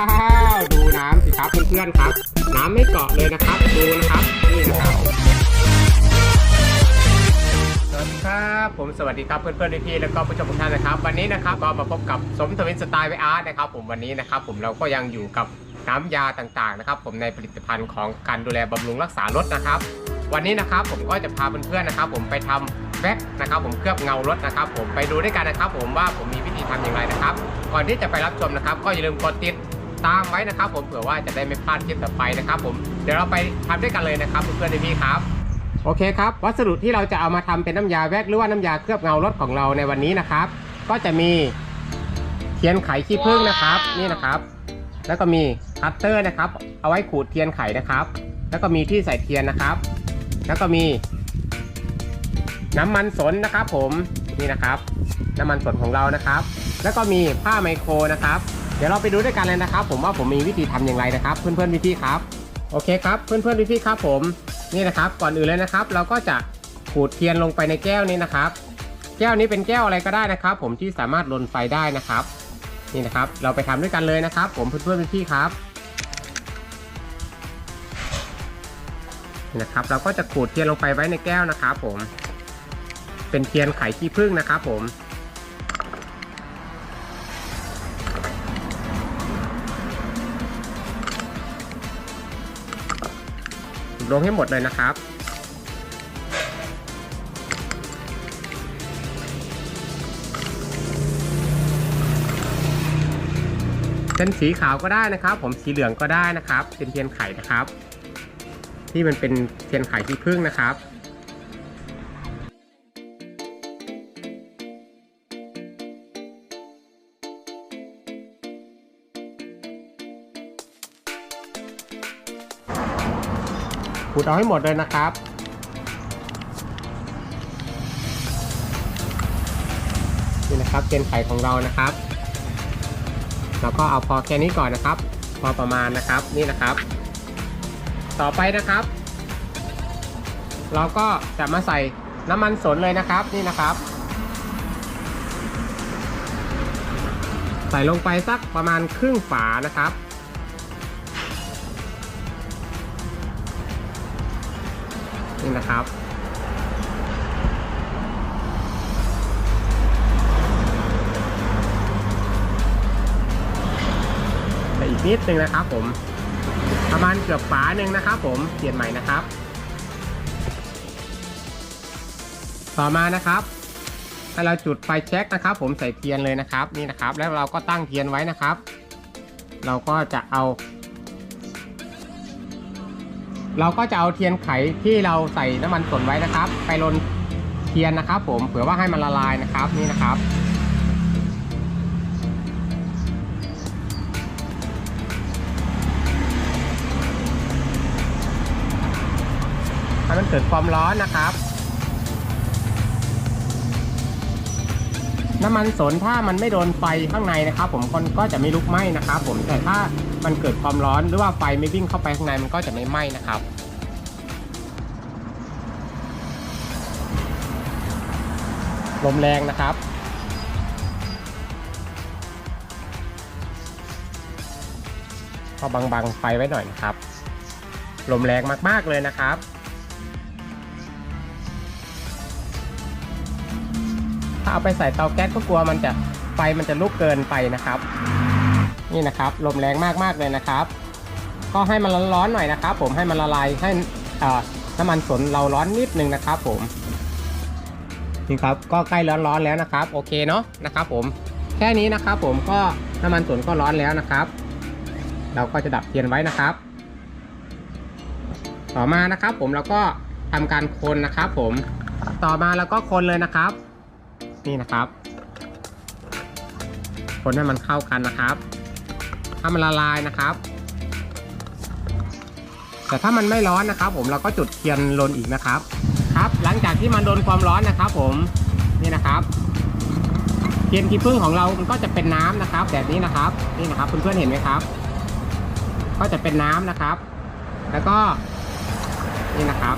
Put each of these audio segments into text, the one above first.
วดูน้ำสิครับเพื่อนๆครับ น้ำไม่เกาะเลยนะครับ ดูนะครับนี่นะครับสวัสดีครับผมสวัสดีครับเพื่อนๆพี่ๆแล้วก็ผู้ชมทุกท่านนะครับ วันนี้นะครับก็มาพบกับสมทวินสไตล์ไวอาร์ตนะครับ ผมวันนี้นะครับ ผมเราก็ยังอยู่กับน้ำยาต่างๆนะครับ ผมในผลิตภัณฑ์ของการดูแลบำรุงรักษารถนะครับ วันนี้นะครับผมก็จะพาเพื่อนๆนะครับ ผมไปทำแว็กนะครับ ผมเคลือบเงารถนะครับ ผมไปดูด้วยกันนะครับ ผมว่าผมมีวิธีทำอย่างไรนะครับ ก่อนที่จะไปรับชมนะครับ ก็อย่าลืมกดติด ตามไว้นะครับ ผมเผื่อว่าจะได้ไม่พลาดคลิปต่อไปนะครับ ผมเดี๋ยวเราไปทำด้วยกันเลยนะครับเพื่อนๆพี่ครับโอเคครับวัสดุที่เราจะเอามาทำเป็นน้ำยาแว็กหรือว่าน้ำยาเคลือบเงารถของเราในวันนี้นะครับ ก็จะมีเทียนไขขี้ผึ้งนะครับนี่นะครับ แล้วก็มีคัตเตอร์นะครับ เอาไว้ขูดเทียนไขนะครับ แล้วก็มีที่ใส่เทียนนะครับ แล้วก็มีน้ำมันสนนะครับ ผมนี่นะครับ น้ำมันสนของเรานะครับ แล้วก็มีผ้าไมโครนะครับ เดี๋ยวเราไปดูด้วยกันเลยนะครับ ผมว่าผมมีวิธีทำอย่างไรนะครับ เพื่อนๆพี่ๆครับโอเคครับ เพื่อนๆพี่ๆครับ ผมนี่นะครับ ก่อนอื่นเลยนะครับ เราก็จะขูดเทียนลงไปในแก้วนี้นะครับ แก้วนี้เป็นแก้วอะไรก็ได้นะครับ ผมที่สามารถลนไฟได้นะครับ นี่นะครับ เราไปทำด้วยกันเลยนะครับ ผมเพื่อนๆพี่ๆครับนี่นะครับ เราก็จะขูดเทียนลงไปไว้ในแก้วนะครับ ผม เป็นเทียนไขขี้ผึ้งนะครับ ผม ลงให้หมดเลยนะครับ เป็นสีขาวก็ได้นะครับ ผมสีเหลืองก็ได้นะครับ เป็นเทียนไข่นะครับ ที่มันเป็นเทียนไข่ที่พึ่งนะครับ ขูดเอาให้หมดเลยนะครับ นี่นะครับเทียนไข่ของเรานะครับแล้วก็เอาพอแค่นี้ก่อนนะครับ พอประมาณนะครับนี่นะครับ ต่อไปนะครับ เราก็จะมาใส่น้ำมันสนเลยนะครับนี่นะครับ ใส่ลงไปสักประมาณครึ่งฝานะครับ นี่นะครับแต่อีกนิดนึงนะครับผม ประมาณเกือบฝาหนึ่งนะครับ ผมเปลี่ยนใหม่นะครับ ต่อมานะครับให้เราจุดไฟแช็กนะครับ ผมใส่เทียนเลยนะครับนี่นะครับ แล้วเราก็ตั้งเทียนไว้นะครับ เราก็จะเอา เราก็จะเอาเทียนไขที่เราใส่น้ำมันสนไว้นะครับ ไปลนเทียนนะครับผมเผื่อว่าให้มันละลายนะครับนี่นะครับ ให้มันเกิดความร้อนนะครับ น้ำมันสนถ้ามันไม่โดนไฟข้างในนะครับ ผมก็ก็จะไม่ลุกไหม้นะครับ ผมแต่ถ้ามันเกิดความร้อนหรือว่าไฟไม่วิ่งเข้าไปข้างในมันก็จะไม่ไหม้นะครับลมแรงนะครับ ก็บังๆไฟไว้หน่อยนะครับ ลมแรงมากๆเลยนะครับาเอาไปใส่เตาแก๊สก็กลัวมันจะไฟมันจะลุกเกินไปนะครับ นี่นะครับลมแรงมากๆเลยนะครับ ก็ให้มันร้อนๆหน่อยนะครับ ผมให้มันละลายให้น้ำมันสนเราร้อนนิดนึงนะครับ ผมนี่ครับก็ใกล้ร้อนๆแล้วนะครับ โอเคเนาะนะครับ ผมแค่นี้นะครับ ผมก็น้ำมันสนก็ร้อนแล้วนะครับ เราก็จะดับเทียนไว้นะครับ ต่อมานะครับ ผมเราก็ทำการคนนะครับ ผมต่อมาเราก็คนเลยนะครับ นี่นะครับ คนให้มันเข้ากันนะครับ ถ้ามันละลายนะครับ แต่ถ้ามันไม่ร้อนนะครับ ผมเราก็จุดเทียนลนอีกนะครับ ครับ หลังจากที่มันโดนความร้อนนะครับ ผมนี่นะครับเทียนขี้ผึ้งของเรา มันก็จะเป็นน้ำนะครับแบบนี้นะครับ นี่นะครับเพื่อนๆเห็นไหมครับ ก็จะเป็นน้ำนะครับ แล้วก็นี่นะครับ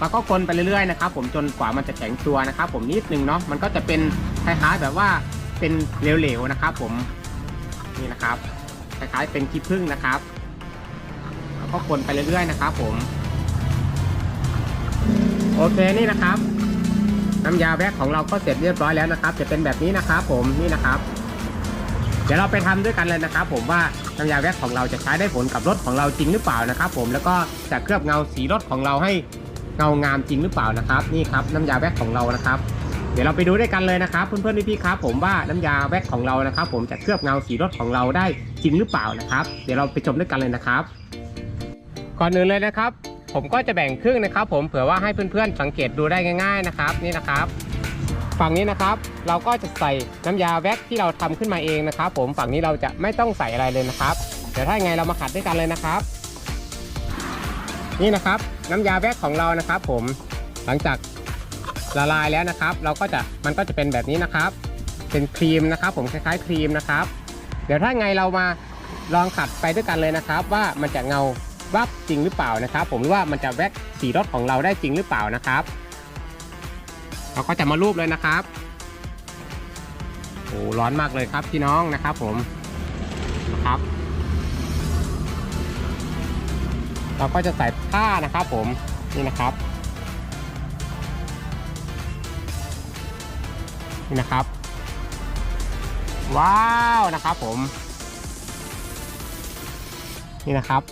แล้วก็คนไปเรื่อยๆนะครับผมจนกว่ามันจะแข็งตัวนะครับ ผมนิดนึงเนาะมันก็จะเป็นคล้ายๆแบบว่าเป็นเหลวๆนะครับ ผมนี่นะครับคล้ายๆเป็นขี้ผึ้งนะครับแล้วก็คนไปเรื่อยๆนะครับ ผมโอเคนี่นะครับน้ำยาแว็กของเราก็เสร็จเรียบร้อยแล้วนะครับ จะเป็นแบบนี้นะครับ ผมนี่นะครับ เดี๋ยวเราไปทำด้วยกันเลยนะครับ ผมว่าน้ำยาแว็กของเราจะใช้ได้ผลกับรถของเราจริงหรือเปล่านะครับ ผมแล้วก็จะเคลือบเงาสีรถของเราให้ เงางามจริงหรือเปล่านะครับ นี่ครับน้ำยาแว็กของเรานะครับ เดี๋ยวเราไปดูด้วยกันเลยนะครับเพื่อนๆพี่ๆครับผมว่าน้ำยาแว็กของเรานะครับ ผมจะเคลือบเงาสีรถของเราได้จริงหรือเปล่านะครับ เดี๋ยวเราไปชมด้วยกันเลยนะครับ ก่อนอื่นเลยนะครับ ผมก็จะแบ่งครึ่งนะครับ ผมเผื่อว่าให้เพื่อนๆสังเกตดูได้ง่าย ๆนะครับ นี่นะครับฝั่งนี้นะครับเราก็จะใส่น้ำยาแว็กที่เราทำขึ้นมาเองนะครับ ผมฝั่งนี้เราจะไม่ต้องใส่อะไรเลยนะครับ เดี๋ยวถ้าไงเรามาขัดด้วยกันเลยนะครับ นี่นะครับ น้ำยาแว็กของเรานะครับ ผมหลังจากละลายแล้วนะครับ เราก็จะมันก็จะเป็นแบบนี้นะครับ เป็นครีมนะครับ ผมคล้ายๆครีมนะครับ เดี๋ยวถ้าไงเรามาลองขัดไปด้วยกันเลยนะครับ ว่ามันจะเงาวับจริงหรือเปล่านะครับ ผมหรือว่ามันจะแว็กสีรถของเราได้จริงหรือเปล่านะครับ เราก็จะมารูปเลยนะครับโอ้ร้อนมากเลยครับพี่น้องนะครับ ผมนะครับ เราก็จะใส่ผ้านะครับผมนี่นะครับนี่นะครับ ว้าวนะครับผม นี่นะครับ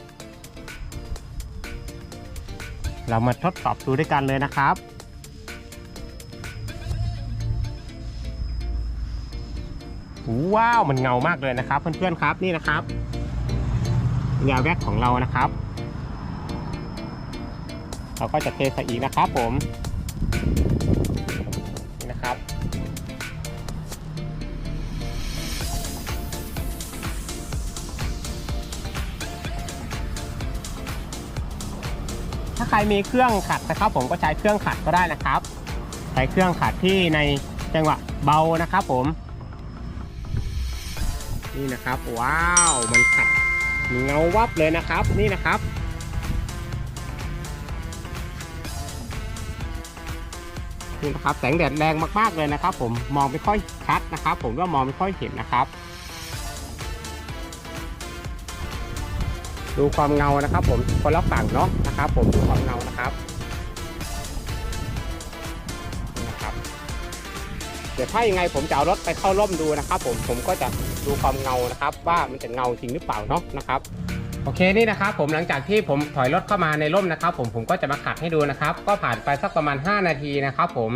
เรามาทดสอบดูด้วยกันเลยนะครับว้าวมันเงามากเลยนะครับ เพื่อนๆครับนี่นะครับยาแว็กของเรานะครับ เราก็จะเทใส่อีกนะครับผมนี่นะครับ ถ้าใครมีเครื่องขัดนะครับ ผมก็ใช้เครื่องขัดก็ได้นะครับใช้เครื่องขัดที่ในจังหวะเบานะครับผมนี่นะครับ ว้าวมันขัดเงาวับเลยนะครับ นี่นะครับ นี่นะครับแสงแดดแรงมากๆเลยนะครับ ผมมองไม่ค่อยชัดนะครับ ผมว่ามองไม่ค่อยเห็นนะครับ ดูความเงานะครับ ผมคนละฝั่งเนาะนะครับ ผมดูความเงานะครับนี่นะครับเดี๋ยวถ้ายังไงผมจะเอารถไปเข้าร่มดูนะครับ ผมผมก็จะดูความเงานะครับ ว่ามันจะเงาจริงหรือเปล่าเนาะนะครับ โอเคนี่นะครับผมหลังจากที่ผมถอยรถเข้ามาในร่มนะครับ ผมผมก็จะมาขัดให้ดูนะครับ ก็ผ่านไปสักประมาณ 5 นาทีนะครับ ผม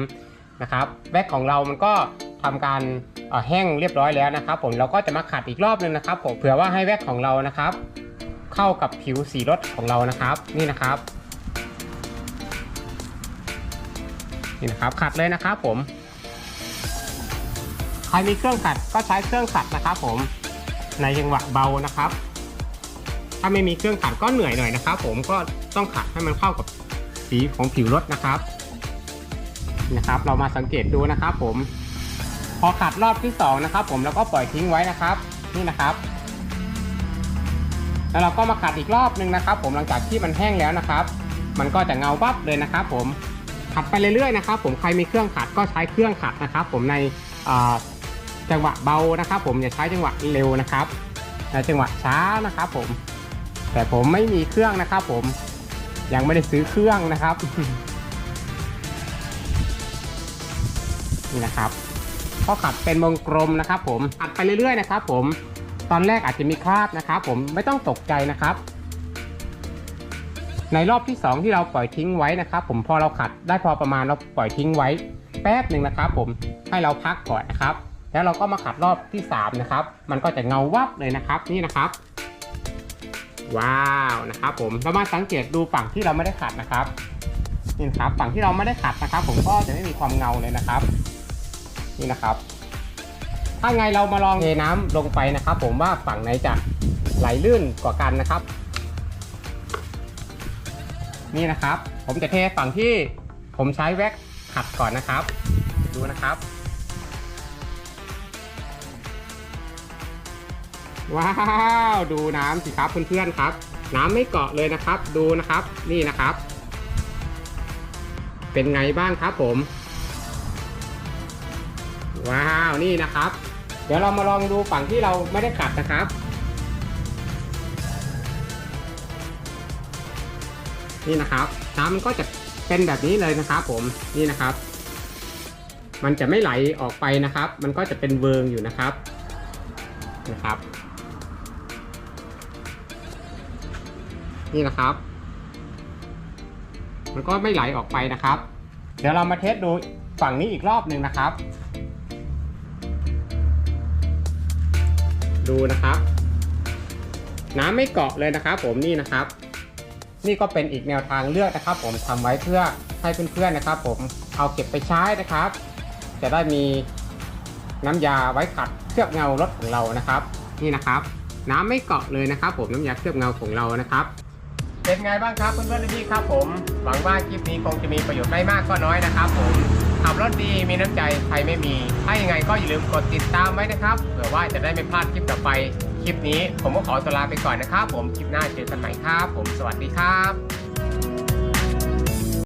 นะครับแว็กของเรามันก็ทำการแห้งเรียบร้อยแล้วนะครับ ผมเราก็จะมาขัดอีกรอบนึงนะครับผมเผื่อว่าให้แว็กของเรานะครับ เข้ากับผิวสีรถของเรานะครับ นี่นะครับนี่นะครับขัดเลยนะครับผม ใครมีเครื่องขัดก็ใช้เครื่องขัดนะครับ ผมในจังหวะเบานะครับ ถ้าไม่มีเครื่องขัดก็เหนื่อยหน่อยนะครับ ผมก็ต้องขัดให้มันเข้ากับสีของผิวรถนะครับนะครับ เรามาสังเกตดูนะครับ ผมพอขัดรอบที่สองนะครับ ผมแล้วก็ปล่อยทิ้งไว้นะครับ นี่นะครับ แล้วเราก็มาขัดอีกรอบหนึ่งนะครับ ผมหลังจากที่มันแห้งแล้วนะครับ มันก็จะเงาวับเลยนะครับ ผมขัดไปเรื่อยๆนะครับ ผมใครมีเครื่องขัดก็ใช้เครื่องขัดนะครับ ผมในจังหวะเบานะครับ ผมอย่าใช้จังหวะเร็วนะครับในจังหวะช้านะครับ ผม แต่ผมไม่มีเครื่องนะครับผมยังไม่ได้ซื้อเครื่องนะครับนี่นะครับก็ขัดเป็นวงกลมนะครับ ผมขัดไปเรื่อยๆนะครับ ผมตอนแรกอาจจะมีคราบนะครับ ผมไม่ต้องตกใจนะครับ ในรอบที่ 2 ที่เราปล่อยทิ้งไว้นะครับ ผมพอเราขัดได้พอประมาณเราปล่อยทิ้งไว้ แป๊บหนึ่งนะครับ ผมให้เราพักก่อนนะครับ แล้วเราก็มาขัดรอบที่ 3 นะครับ มันก็จะเงาวับเลยนะครับ นี่นะครับ ว้าวนะครับผมเรามาสังเกตดูฝั่งที่เราไม่ได้ขัดนะครับนี่นะครับฝั่งที่เราไม่ได้ขัดนะครับ ผมก็จะไม่มีความเงาเลยนะครับ นี่นะครับ ถ้าไงเรามาลองเทน้ำลงไปนะครับ ผมว่าฝั่งไหนจะไหลลื่นกว่ากันนะครับ นี่นะครับ ผมจะเทฝั่งที่ผมใช้แว็กขัดก่อนนะครับ ดูนะครับ ว้าว ดูน้ำสิครับเพื่อนๆครับ น้ำไม่เกาะเลยนะครับ ดูนะครับนี่นะครับ เป็นไงบ้างครับผม ว้าวนี่นะครับ เดี๋ยวเรามาลองดูฝั่งที่เราไม่ได้ขัดนะครับนี่นะครับ น้ำมันก็จะเป็นแบบนี้เลยนะครับ ผมนี่นะครับ มันจะไม่ไหลออกไปนะครับ มันก็จะเป็นเวิงอยู่นะครับนะครับ นี่นะครับ มันก็ไม่ไหลออกไปนะครับ เดี๋ยวเรามาเทสดูฝั่งนี้อีกรอบหนึ่งนะครับ ดูนะครับ น้ำไม่เกาะเลยนะครับผมนี่นะครับ นี่ก็เป็นอีกแนวทางเลือกนะครับ ผมทำไว้เพื่อให้เพื่อนๆนะครับ ผมเอาเก็บไปใช้นะครับ จะได้มีน้ำยาไว้ขัดเคลือบเงารถของเรานะครับ นี่นะครับ น้ำไม่เกาะเลยนะครับ ผมน้ำยาเคลือบเงาของเรานะครับ เป็นไงบ้างครับเพื่อนๆพี่ๆครับผม หวังว่าคลิปนี้คงจะมีประโยชน์ไม่มากก็น้อยนะครับผมขับรถดีมีน้ำใจใครไม่มีถ้ายังไงก็อย่าลืมกดติดตามไว้นะครับเผื่อว่าจะได้ไม่พลาดคลิปต่อไป คลิปนี้ผมก็ขอตัวลาไปก่อนนะครับ ผมคลิปหน้าเจอกันใหม่ครับผมสวัสดีครับ